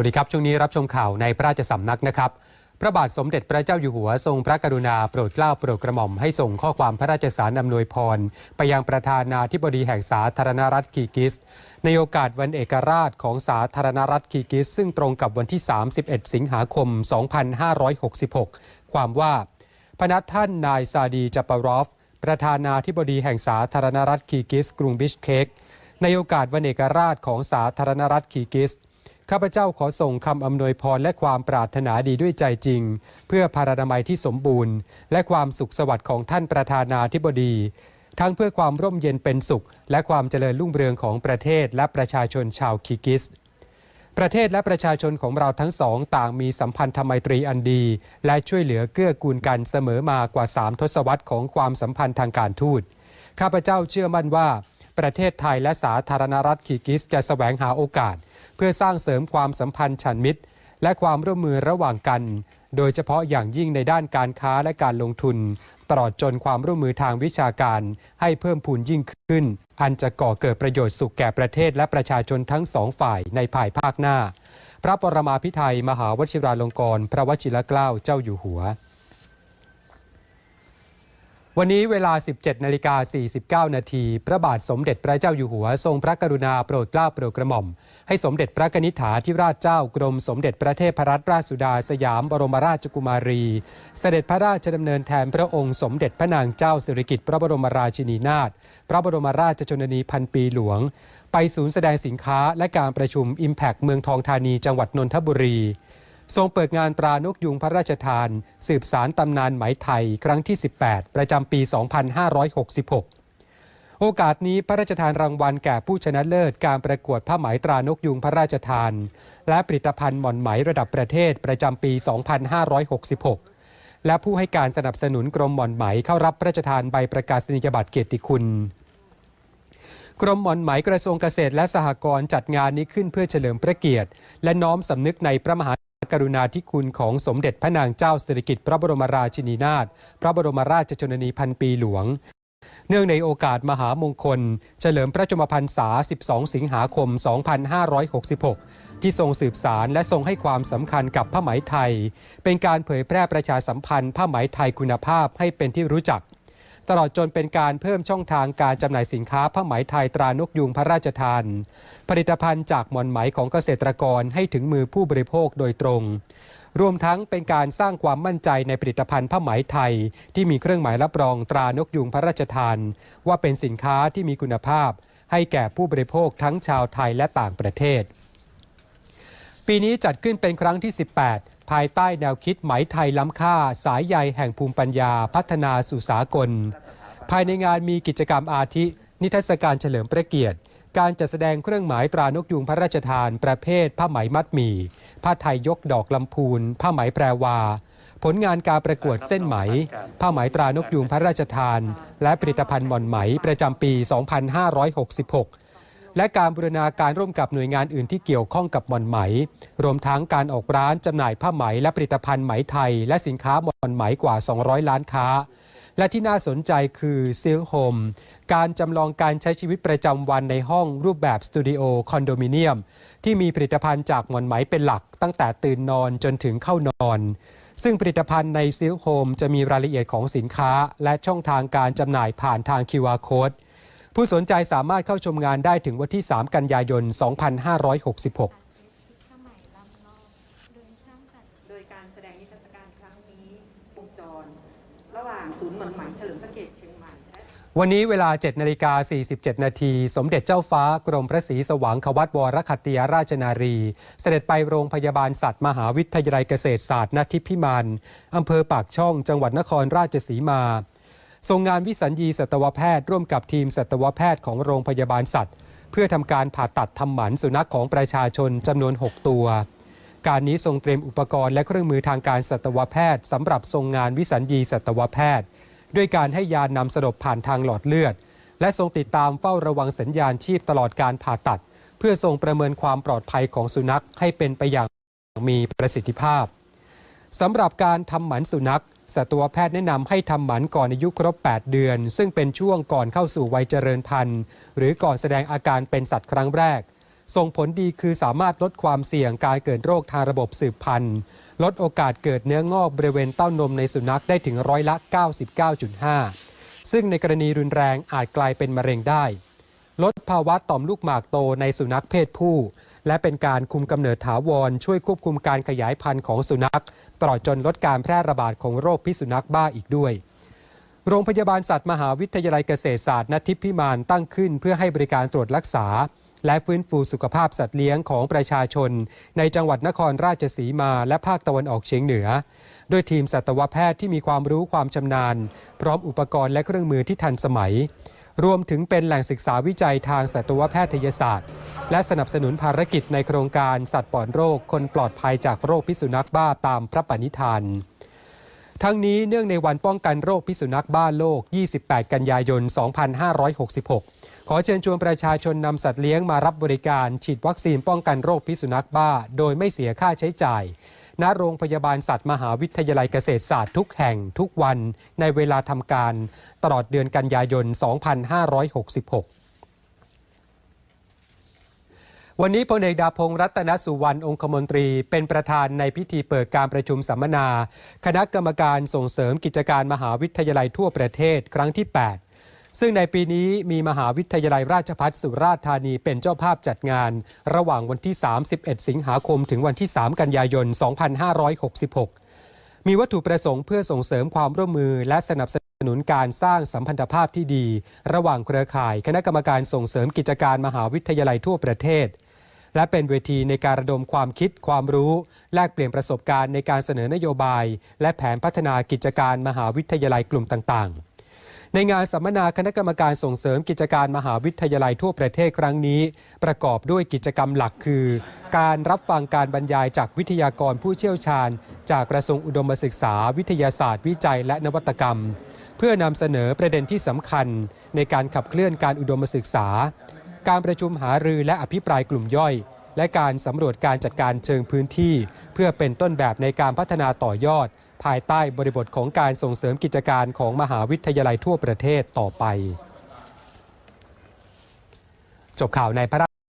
วัสดีครับ ช่วงนี้รับชมข่าวในพระราชสำนักนะครับ พระบาทสมเด็จพระเจ้าอยู่หัวทรงพระกรุณาโปรดเกล้าโปรดกระหม่อมให้ส่งข้อความพระราชสารอำนวยพร ไปยังประธานาธิบดีแห่งสาธารณรัฐคีกิส ในโอกาสวันเอกราชของสาธารณรัฐคีกิส ซึ่งตรงกับวันที่ 31 สิงหาคม 2566 ความว่าพนักท่านนายซาดีจัปารอฟ ประธานาธิบดีแห่งสาธารณรัฐคีกิส กรุงบิชเคกในโอกาสวันเอกราชของสาธารณรัฐคีกิส ข้าพเจ้าขอส่งคำอำนวยพรและความปรารถนาดีด้วยใจจริง เพื่อพารานามัยที่สมบูรณ์ และความสุขสวัสดิ์ของท่านประธานาธิบดี ทั้งเพื่อความร่มเย็นเป็นสุข และความเจริญรุ่งเรืองของประเทศและประชาชนชาวคีร์กิส ประเทศและประชาชนของเราทั้งสองต่างมีสัมพันธไมตรีอันดี และช่วยเหลือเกื้อกูลกันเสมอมากว่า3ทศวรรษของความสัมพันธ์ทางการทูตข้าพเจ้าเชื่อมั่นว่า ประเทศไทยและสาธารณรัฐคีร์กิสจะแสวงหาโอกาส พื่อสร้างเสริมความสัมพันธ์ฉันมิตร และความร่วมมือระหว่างกัน โดยเฉพาะอย่างยิ่งในด้านการค้าและการลงทุน ตลอดจนความร่วมมือทางวิชาการให้เพิ่มพูนยิ่งขึ้น อันจะก่อเกิดประโยชน์สุขแก่ประเทศและประชาชนทั้งสองฝ่ายในภายภาคหน้า พระปรมาภิไธยมหาวชิราลงกรณ์พระวชิรเกล้าเจ้าอยู่หัว วันนี้เวลา 17นาฬิกา49 นาที พระบาทสมเด็จพระเจ้าอยู่หัว ทรงพระกรุณาโปรดเกล้าโปรดกระหม่อม ให้สมเด็จพระนิษฐาธิราชเจ้ากรมสมเด็จพระเทพรัตนราชสุดาสยามบรมราชกุมารี เสด็จพระราชดำเนินแทนพระองค์สมเด็จพระนางเจ้าสิริกิติ์พระบรมราชินีนาถพระบรมราชชนนีพันปีหลวง ไปศูนย์แสดงสินค้าและการประชุม Impact เมืองทองธานีจังหวัดนนทบุรี ทรงเปิดงานตรานกยุงพระราชทาน สืบสารตำนานไหมไทย ครั้งที่ 18 ประจำปี 2566 โอกาสนี้พระราชทานรางวัลแก่ผู้ชนะเลิศการประกวดผ้าไหมตรานกยุงพระราชทาน และผลิตภัณฑ์หม่อนไหมระดับประเทศประจำปี 2566 และผู้ให้การสนับสนุนกรมหม่อนไหมเข้ารับพระราชทานใบประกาศนียบัตรเกียรติคุณกรมหม่อนไหมกระทรวงเกษตรและสหกรณ์จัดงานนี้ขึ้นเพื่อเฉลิมพระเกียรติ และน้อมสำนึกในพระมหา กรุณาธิคุณของสมเด็จพระนางเจ้าสิริกิติ์พระบรมราชินีนาถพระบรมราชชนนีพันปีหลวง เนื่องในโอกาสมหามงคล เฉลิมพระชมพรรษา 12 สิงหาคม 2566 ที่ทรงสืบสารและทรงให้ความสำคัญกับผ้าไหมไทย เป็นการเผยแพร่ประชาสัมพันธ์ผ้าไหมไทยคุณภาพให้เป็นที่รู้จัก ตลอดจนเป็นการเพิ่มช่องทางการจำหน่ายสินค้าผ้าไหมไทยตรานกยุงพระราชทาน ผลิตภัณฑ์จากหมอนไหมของเกษตรกรให้ถึงมือผู้บริโภคโดยตรง รวมทั้งเป็นการสร้างความมั่นใจในผลิตภัณฑ์ผ้าไหมไทย ที่มีเครื่องหมายรับรองตรานกยุงพระราชทาน ว่าเป็นสินค้าที่มีคุณภาพ ให้แก่ผู้บริโภคทั้งชาวไทยและต่างประเทศ ปีนี้จัดขึ้นเป็นครั้งที่ 18 ภายใต้แนวคิดไหมไทยล้ำค่าสายใยแห่งภูมิปัญญาพัฒนาสู่สากล ภายในงานมีกิจกรรมอาทิ นิทรรศการเฉลิมพระเกียรติ การจัดแสดงเครื่องหมายตรานกยุงพระราชทาน ประเภท ผ้าไหมมัดหมี่ผ้าไทยยกดอกลำพูน ผ้าไหมแปรวา ผลงานการประกวดเส้นไหม ผ้าไหมตรานกยุงพระราชทาน และผลิตภัณฑ์หม่อนไหมประจำปี 2566 และการบูรณาการร่วมกับหน่วยงานอื่นที่เกี่ยวข้องกับมอนไหม รวมทั้งการออกร้านจำหน่ายผ้าไหมและผลิตภัณฑ์ไหมไทย และสินค้ามอนไหมกว่า 200 ล้านค้า และที่น่าสนใจคือซิลโฮมการจำลองการใช้ชีวิตประจำวันในห้องรูปแบบสตูดิโอคอนโดมิเนียมที่มีผลิตภัณฑ์จากมอนไหมเป็นหลัก ตั้งแต่ตื่นนอนจนถึงเข้านอนซึ่งผลิตภัณฑ์ในซิลโฮมจะมีรายละเอียดของสินค้า และช่องทางการจำหน่ายผ่านทาง QR Code ผู้สนใจสามารถเข้าชมงานได้ถึงวันที่ 3 กันยายน 2566โดยการแสดงนิทรรศการครั้งนี้วงจรระหว่างศูนย์หม่อนไหมเฉลิมพระเกียรติเชียงใหม่และวันนี้เวลา 7 นาฬิกา 47 นาที สมเด็จเจ้าฟ้ากรมพระศรีสว่างควัตวรคัตติยราชนารี เสด็จไปโรงพยาบาลสัตว์มหาวิทยาลัยเกษตรศาสตร์นทิพิมานอำเภอปากช่องจังหวัดนครราชสีมา ทรงงานวิสัญญีสัตวแพทย์ร่วมกับทีมสัตวแพทย์ของโรงพยาบาลสัตว์ เพื่อทำการผ่าตัดทำหมันสุนัขของประชาชนจำนวน 6 ตัว การนี้ทรงเตรียมอุปกรณ์และเครื่องมือทางการสัตวแพทย์สำหรับทรงงานวิสัญญีสัตวแพทย์ ด้วยการให้ยานำสลบผ่านทางหลอดเลือด และทรงติดตามเฝ้าระวังสัญญาณชีพตลอดการผ่าตัด เพื่อทรงประเมินความปลอดภัยของสุนัขให้เป็นไปอย่างมีประสิทธิภาพสำหรับการทำหมันสุนัข สัตวแพทย์แนะนำให้ทำหมันก่อนอายุครบ 8 เดือน ซึ่งเป็นช่วงก่อนเข้าสู่วัยเจริญพันธุ์ หรือก่อนแสดงอาการเป็นสัตว์ครั้งแรก ส่งผลดีคือสามารถลดความเสี่ยงการเกิดโรคทางระบบสืบพันธุ์ ลดโอกาสเกิดเนื้องอกบริเวณเต้านมในสุนัขได้ถึงร้อยละ 99.5 ซึ่งในกรณีรุนแรงอาจกลายเป็นมะเร็งได้ ลดภาวะต่อมลูกหมากโตในสุนัขเพศผู้ และเป็นการคุมกำเนิดถาวร ช่วยควบคุมการขยายพันธุ์ของสุนัข ตลอดจนลดการแพร่ระบาดของโรคพิษสุนัขบ้าอีกด้วยโรงพยาบาลสัตว์มหาวิทยาลัยเกษตรศาสตร์นทิพพิมานตั้งขึ้น เพื่อให้บริการตรวจรักษา และฟื้นฟูสุขภาพสัตว์เลี้ยงของประชาชน ในจังหวัดนครราชสีมาและภาคตะวันออกเฉียงเหนือ โดยทีมสัตวแพทย์ที่มีความรู้ความชำนาญ พร้อมอุปกรณ์และเครื่องมือที่ทันสมัย รวมถึงเป็นแหล่งศึกษาวิจัยทางสัตวแพทยศาสตร์ และสนับสนุนภารกิจในโครงการสัตว์ปลอดโรค คนปลอดภัยจากโรคพิษสุนัขบ้าตามพระปณิธานทั้งนี้เนื่องในวันป้องกันโรคพิษสุนัขบ้าโลก 28 กันยายน 2566 ขอเชิญชวนประชาชนนำสัตว์เลี้ยงมารับบริการ ฉีดวัคซีนป้องกันโรคพิษสุนัขบ้า โดยไม่เสียค่าใช้จ่ายณโรงพยาบาลสัตว์มหาวิทยาลัยเกษตรศาสตร์ทุกแห่งทุกวันในเวลาทำการ ตลอดเดือนกันยายน 2566วันนี้พลเอกดาพงศ์รัตนสุวรรณองคมนตรี เป็นประธานในพิธีเปิดการประชุมสัมมนา คณะกรรมการส่งเสริมกิจการมหาวิทยาลัยทั่วประเทศครั้งที่ 8 ซึ่งในปีนี้มีมหาวิทยาลัยราชภัฏสุราษฎร์ธานีเป็นเจ้าภาพจัดงาน ระหว่างวันที่ 31 สิงหาคมถึงวันที่ 3 กันยายน 2566 มีวัตถุประสงค์เพื่อส่งเสริมความร่วมมือและสนับสนุนการสร้างสัมพันธภาพที่ดี ระหว่างเครือข่ายคณะกรรมการส่งเสริมกิจการมหาวิทยาลัยทั่วประเทศ และเป็นเวทีในการระดมความคิดความรู้ แลกเปลี่ยนประสบการณ์ในการเสนอนโยบาย และแผนพัฒนากิจการมหาวิทยาลัยกลุ่มต่างๆ ในงานสัมมนาคณะกรรมการส่งเสริมกิจการมหาวิทยาลัยทั่วประเทศครั้งนี้ ประกอบด้วยกิจกรรมหลักคือ การรับฟังการบรรยายจากวิทยากรผู้เชี่ยวชาญ จากกระทรวงอุดมศึกษา วิทยาศาสตร์ วิจัย และนวัตกรรม เพื่อนำเสนอประเด็นที่สำคัญ ในการขับเคลื่อนการอุดมศึกษา การประชุมหารือและอภิปรายกลุ่มย่อย และการสำรวจการจัดการเชิงพื้นที่ เพื่อเป็นต้นแบบในการพัฒนาต่อยอด ภายใต้บริบทของการส่งเสริมกิจการของมหาวิทยาลัยทั่วประเทศต่อไป จบข่าวในพระ